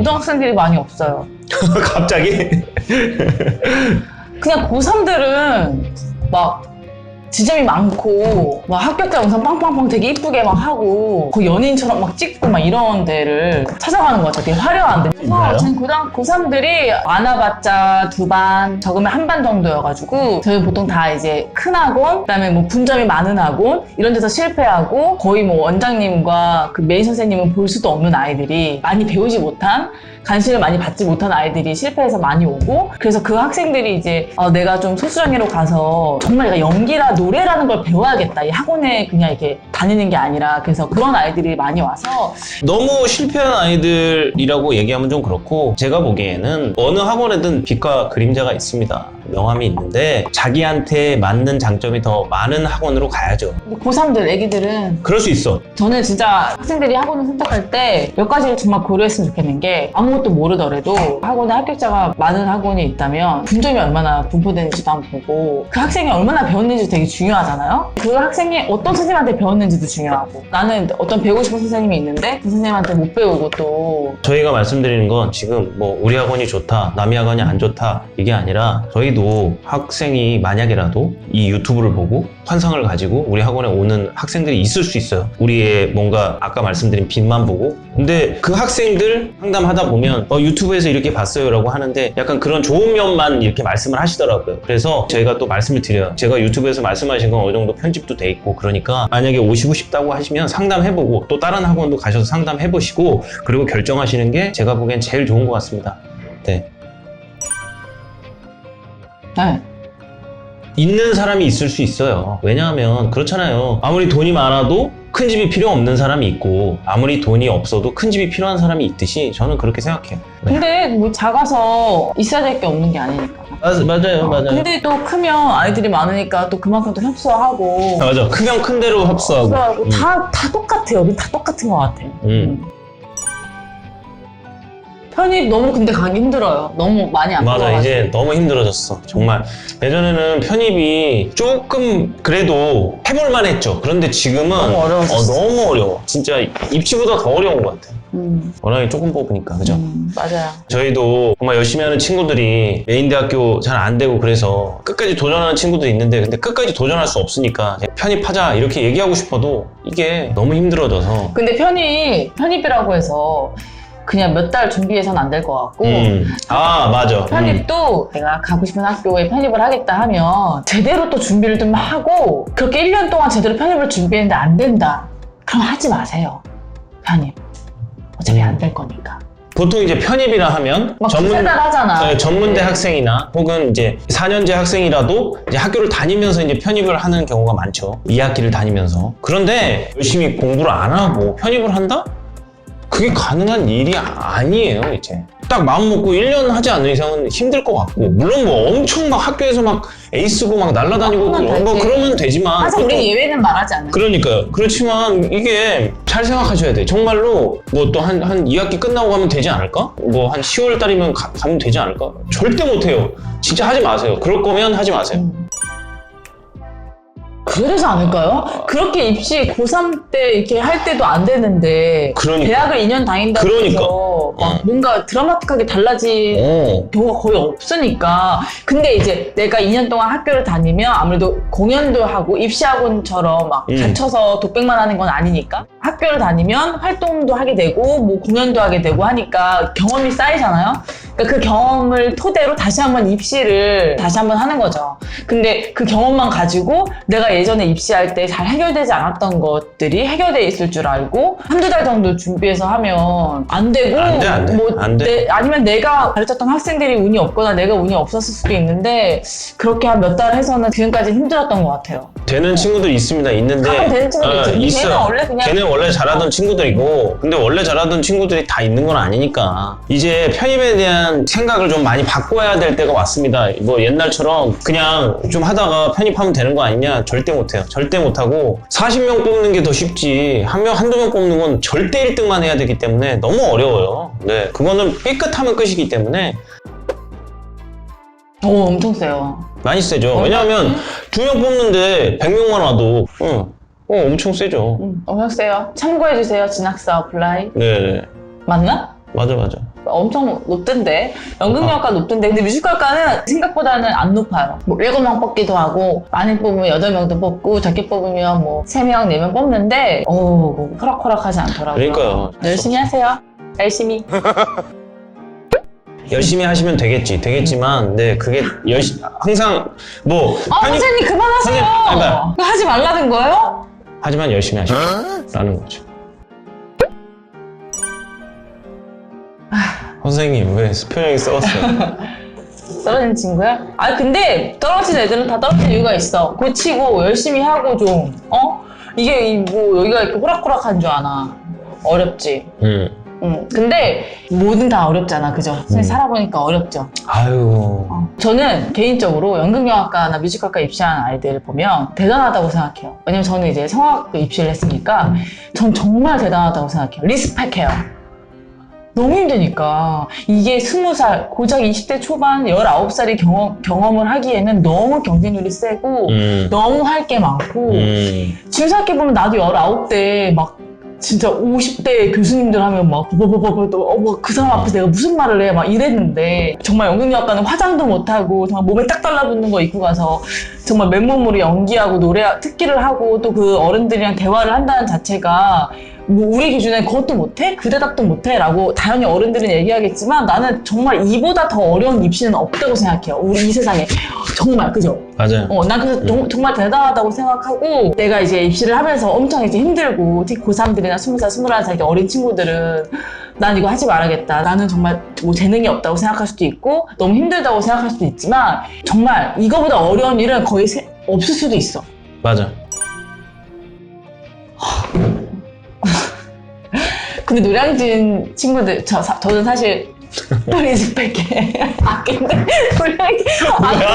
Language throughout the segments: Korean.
고등학생들이 많이 없어요. 갑자기? 그냥 고3들은 막 지점이 많고 막 합격자 영상 빵빵빵 되게 이쁘게 막 하고 그 연예인처럼 막 찍고 막 이런 데를 찾아가는 것 같아요. 되게 화려한 데. 있나요? 그래서 저는 고등 고3들이 많아봤자 두 반, 적으면 한 반 정도여가지고 저희 보통 다 이제 큰 학원, 그다음에 뭐 분점이 많은 학원 이런 데서 실패하고 거의 뭐 원장님과 그 메인 선생님은 볼 수도 없는 아이들이 많이 배우지 못한 관심을 많이 받지 못한 아이들이 실패해서 많이 오고 그래서 그 학생들이 이제 어, 내가 좀 소수정예로 가서 정말 내가 연기라 노래라는 걸 배워야겠다 이 학원에 그냥 이렇게 다니는 게 아니라 그래서 그런 아이들이 많이 와서 너무 실패한 아이들이라고 얘기하면 좀 그렇고 제가 보기에는 어느 학원에든 빛과 그림자가 있습니다. 명함이 있는데 자기한테 맞는 장점이 더 많은 학원으로 가야죠. 고3들 애기들은 그럴 수 있어. 저는 진짜 학생들이 학원을 선택할 때 몇 가지를 정말 고려했으면 좋겠는 게 아무것도 모르더라도 학원에 합격자가 많은 학원이 있다면 분점이 얼마나 분포되는지도 한번 보고 그 학생이 얼마나 배웠는지 되게 중요하잖아요. 그 학생이 어떤 선생님한테 배웠는지도 중요하고 나는 어떤 배우고 싶은 선생님이 있는데 그 선생님한테 못 배우고 또 저희가 말씀드리는 건 지금 뭐 우리 학원이 좋다, 남이 학원이 안 좋다 이게 아니라 저희도 학생이 만약이라도 이 유튜브를 보고 환상을 가지고 우리 학원에 오는 학생들이 있을 수 있어요. 우리의 뭔가 아까 말씀드린 빛만 보고 근데 그 학생들 상담하다 보면 어, 유튜브에서 이렇게 봤어요라고 하는데 약간 그런 좋은 면만 이렇게 말씀을 하시더라고요. 그래서 저희가 또 말씀을 드려요. 제가 유튜브에서 말씀하신 건 어느 정도 편집도 돼 있고 그러니까 만약에 오시고 싶다고 하시면 상담해보고 또 다른 학원도 가셔서 상담해보시고 그리고 결정하시는 게 제가 보기엔 제일 좋은 것 같습니다. 네. 네. 있는 사람이 있을 수 있어요. 왜냐하면 그렇잖아요. 아무리 돈이 많아도 큰 집이 필요 없는 사람이 있고 아무리 돈이 없어도 큰 집이 필요한 사람이 있듯이 저는 그렇게 생각해요. 네. 근데 뭐 작아서 있어야 될 게 없는 게 아니니까. 맞, 맞아요, 맞아요. 근데 또 크면 아이들이 많으니까 또 그만큼 또 협소하고 맞아. 크면 큰 대로 합수하고. 협소하고 음. 다, 다 똑같아요. 다 똑같은 것 같아. 음. 편입 너무 근데 가기 힘들어요. 너무 많이 안 맞아. 이제 너무 힘들어졌어 정말 예전에는 편입이 조금 그래도 해볼만 했죠 그런데 지금은 너무 어려워졌어. 어, 너무 어려워 진짜 입시보다 더 어려운 것 같아 음, 워낙에 조금 뽑으니까 그죠 음, 맞아요. 저희도 정말 열심히 하는 친구들이 메인 대학교 잘 안 되고 그래서 끝까지 도전하는 친구들이 있는데 근데 끝까지 도전할 수 없으니까 편입하자 이렇게 얘기하고 싶어도 이게 너무 힘들어져서 근데 편입, 편입이라고 해서 그냥 몇 달 준비해서는 안 될 것 같고 음. 아 맞아 음. 편입도 내가 가고 싶은 학교에 편입을 하겠다 하면 제대로 또 준비를 좀 하고 그렇게 1년 동안 제대로 편입을 준비했는데 안 된다. 그럼 하지 마세요. 편입. 어차피 음. 안될 거니까. 보통 이제 편입이라 하면 막 두세 달 하잖아. 네, 전문대 네. 학생이나 혹은 이제 4년제 학생이라도 이제 학교를 다니면서 이제 편입을 하는 경우가 많죠. 2학기를 다니면서. 그런데 열심히 공부를 안 하고 편입을 한다? 그게 가능한 일이 아니에요, 이제. 딱 마음 먹고 1년 하지 않는 이상은 힘들 것 같고. 물론 뭐 엄청 막 학교에서 막 에이스고 막 날아다니고 아, 그러면 뭐 되지. 그러면 되지만. 보통- 우리 예외는 말하지 않아요. 그러니까요. 그렇지만 이게 잘 생각하셔야 돼. 정말로 뭐 또 한 한 2학기 끝나고 가면 되지 않을까? 뭐 한 10월 달이면 가, 면 되지 않을까? 절대 못 해요. 진짜 하지 마세요. 그럴 거면 하지 마세요. 음. 그래서 않을까요? 그렇게 입시 고3 때 이렇게 할 때도 안 되는데 그러니까. 대학을 2년 다닌다고 그러니까. 해서 막 어. 뭔가 드라마틱하게 달라진 어. 경우가 거의 없으니까 근데 이제 내가 2년 동안 학교를 다니면 아무래도 공연도 하고 입시학원처럼 막 음. 갇혀서 독백만 하는 건 아니니까 학교를 다니면 활동도 하게 되고 뭐 공연도 하게 되고 하니까 경험이 쌓이잖아요 그러니까 그 경험을 토대로 다시 한번 입시를 다시 한번 하는 거죠 근데 그 경험만 가지고 내가 예전에 입시할 때 잘 해결되지 않았던 것들이 해결돼 있을 줄 알고 한두 달 정도 준비해서 하면 안 되고 안 돼, 안 돼. 뭐안 돼. 내- 아니면 내가 가르쳤던 학생들이 운이 없거나 내가 운이 없었을 수도 있는데 그렇게 한 몇 달 해서는 지금까지 힘들었던 것 같아요. 되는 친구들 있습니다. 있는데 가끔 되는 친구들 있죠. 근데 걔는 원래 그냥- 걔는 원래 잘하던 친구들이고 근데 원래 잘하던 친구들이 다 있는 건 아니니까 이제 편입에 대한 생각을 좀 많이 바꿔야 될 때가 왔습니다. 뭐 옛날처럼 그냥 좀 하다가 편입하면 되는 거 아니냐? 절대 못 해요. 절대 못 하고 40명 뽑는 게 더 쉽지. 한 명, 한두 명 뽑는 건 절대 1등만 해야 되기 때문에 너무 어려워요. 네. 그거는 삐끗하면 끝이기 때문에 오 엄청 세요. 많이 세죠. 어, 왜냐하면 두 명 뽑는데 100명만 와도 응. 어, 엄청 세죠. 음, 엄청 세요. 참고해 주세요. 진학사 어플라이 네, 맞나? 맞아, 맞아. 엄청 높던데. 연극영화과 높던데. 근데 뮤지컬과는 생각보다는 안 높아요. 뭐 7명 뽑기도 하고 많이 뽑으면 8명도 뽑고 적게 뽑으면 뭐 3명, 4명 뽑는데 어우 뭐 호락호락하지 않더라고요. 그러니까요. 열심히 하세요. 열심히. 열심히 하시면 되겠지, 되겠지만, 근데 그게 열심 항상 뭐 아 선생님 그만하세요. 선생님, 아니, 하지 말라는 거예요? 하지만 열심히 하십시오라는 거죠. 선생님 왜 표정이 썩었어요? 떨어진 친구야? 아 근데 떨어진 애들은 다 떨어진 이유가 있어 고치고 열심히 하고 좀 어? 이게 이뭐 여기가 이렇게 호락호락한 줄 아나 어렵지 음. 응. 근데 뭐든 다 어렵잖아 그죠? 선생님 음. 살아보니까 어렵죠 아유. 어. 저는 개인적으로 연극영화과나 뮤지컬과 입시하는 아이들을 보면 대단하다고 생각해요 왜냐면 저는 이제 성악도 입시를 했으니까 전 정말 대단하다고 생각해요 리스펙해요 너무 힘드니까 이게 20살 고작 20대 초반 19살이 경험, 경험을 하기에는 너무 경쟁률이 세고 음. 너무 할 게 많고 음. 지금 생각해보면 나도 19대 막 진짜 50대 교수님들 하면 막 버버버버 또그 사람 앞에서 내가 무슨 말을 해 막 이랬는데 정말 연극영화과는 화장도 못하고 정말 몸에 딱 달라붙는 거 입고 가서 정말 맨몸으로 연기하고 노래 특기를 하고 또 그 어른들이랑 대화를 한다는 자체가 뭐 우리 기준에 그것도 못해? 그 대답도 못해? 라고 당연히 어른들은 얘기하겠지만 나는 정말 이보다 더 어려운 입시는 없다고 생각해요 우리 이 세상에 정말 그죠? 맞아요. 어, 난 그래서 정- 정말 대단하다고 생각하고 내가 이제 입시를 하면서 엄청 이제 힘들고 특히 고3들이나 20살, 21살 이렇게 어린 친구들은 난 이거 하지 말아야겠다. 나는 정말 뭐 재능이 없다고 생각할 수도 있고 너무 힘들다고 생각할 수도 있지만 정말 이거보다 어려운 일은 거의 세- 없을 수도 있어. 맞아. 근데 노량진 친구들 저, 사- 저는 사실 리스펙해. 아 근데 노량진 아 근데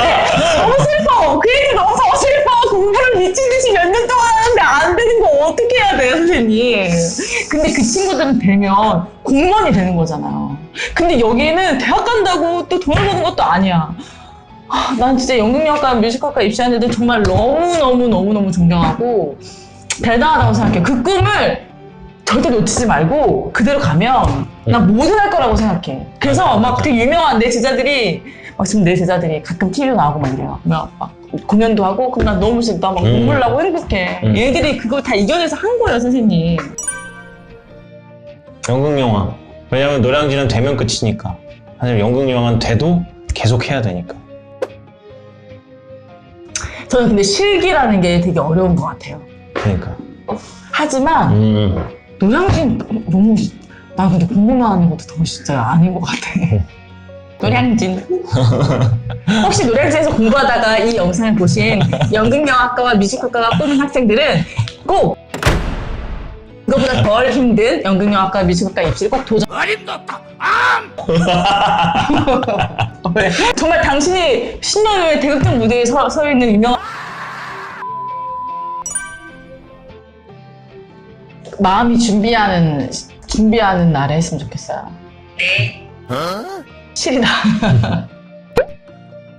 너무 슬퍼. 그 얘기 너무 슬퍼. 공부를 미친 듯이 몇 년 동안 하는데 안 되는 거 어떻게 해야 돼요 선생님? 근데 그 친구들은 되면 공무원이 되는 거잖아요. 근데 여기는 대학 간다고 또 돈을 버는 것도 아니야. 아, 난 진짜 연극영화과, 뮤지컬과 입시하는 애들 정말 너무너무너무너무 존경하고 대단하다고 생각해요. 그 꿈을 절대 놓치지 말고 그대로 가면 난 뭐든 할 거라고 생각해. 그래서 막 되게 유명한 내 제자들이 막 지금 내 제자들이 가끔 TV 나오고 막 이래요. 막, 막 공연도 하고 그럼 난 너무 싫다. 막 음. 눈물 나고 행복해. 음. 얘들이 그걸 다 이겨내서 한 거예요, 선생님. 연극 영화. 왜냐면 노량진은 되면 끝이니까. 사실 연극 영화는 돼도 계속 해야 되니까. 저는 근데 실기라는 게 되게 어려운 것 같아요. 그러니까. 하지만 음. 노량진 너무 나 근데 공부만 하는 것도 더 진짜 아닌 것 같아. 노량진. 혹시 노량진에서 공부하다가 이 영상을 보신 연극영화과와 뮤지컬과가 뽑는 학생들은 꼭 이거보다 덜 힘든 연극영화과 뮤지컬과 입시를 꼭 도전. 왜? 정말 당신이 10년 후에 대극장 무대에 서, 서 있는 유명한 마음이 준비하는 준비하는 날에 했으면 좋겠어요. 네. 실이다.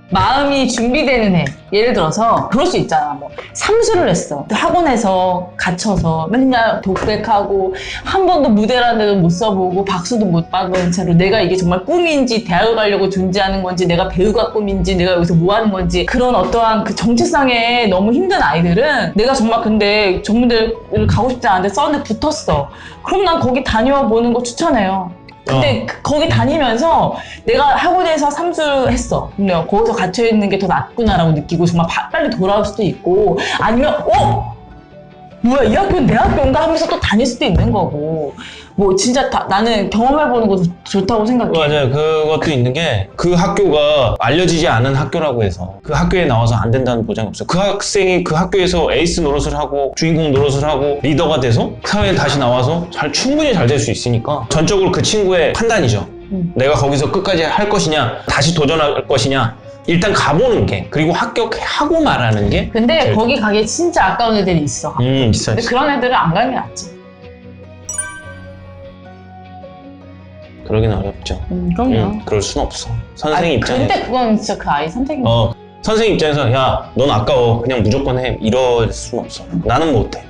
마음이 준비되는 해. 예를 들어서 그럴 수 있잖아. 뭐 삼수를 했어. 학원에서 갇혀서 맨날 독백하고 한 번도 무대라는 데도 못 써보고 박수도 못 받은 채로 내가 이게 정말 꿈인지 대학을 가려고 존재하는 건지 내가 배우가 꿈인지 내가 여기서 뭐 하는 건지 그런 어떠한 그 정체성에 너무 힘든 아이들은 내가 정말 근데 전문대를 가고 싶지 않은데 썬에 붙었어. 그럼 난 거기 다녀와 보는 거 추천해요. 근데 그- 거기 다니면서 내가 학원에서 삼수했어. 근데 거기서 갇혀 있는 게 더 낫구나라고 느끼고 정말 바- 빨리 돌아올 수도 있고 아니면 어 뭐야 이 학교는 내 학교인가 하면서 또 다닐 수도 있는 거고 뭐 진짜 다- 나는 경험해보는 것도 좋다고 생각해. 맞아요. 그것도 있는 게 그 학교가 알려지지 않은 학교라고 해서 그 학교에 나와서 안 된다는 보장이 없어요. 그 학생이 그 학교에서 에이스 노릇을 하고 주인공 노릇을 하고 리더가 돼서 사회에 다시 나와서 잘 충분히 잘 될 수 있으니까 전적으로 그 친구의 판단이죠. 음. 내가 거기서 끝까지 할 것이냐 다시 도전할 것이냐 일단 가보는 게 그리고 합격하고 말하는 게 근데 제일 거기 가기 진짜 아까운 애들이 있어. 음, 있어요. 근데 그런 애들은 안 가는 게 낫지. 그러긴 어렵죠. 음, 그럼요. 음, 그럴 순 없어. 선생 아니, 입장에서. 근데 그건 진짜 그 아이 선택인 거 어, 선생 입장에서 야, 넌 아까워. 그냥 무조건 해. 이럴 순 없어. 나는 못해.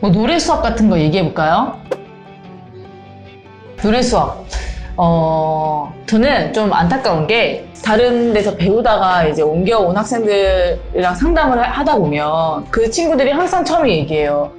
뭐 노래 수업 같은 거 얘기해 볼까요? 교내 수업. 어, 저는 좀 안타까운 게 다른 데서 배우다가 이제 옮겨온 학생들이랑 상담을 하다 보면 그 친구들이 항상 처음에 얘기해요.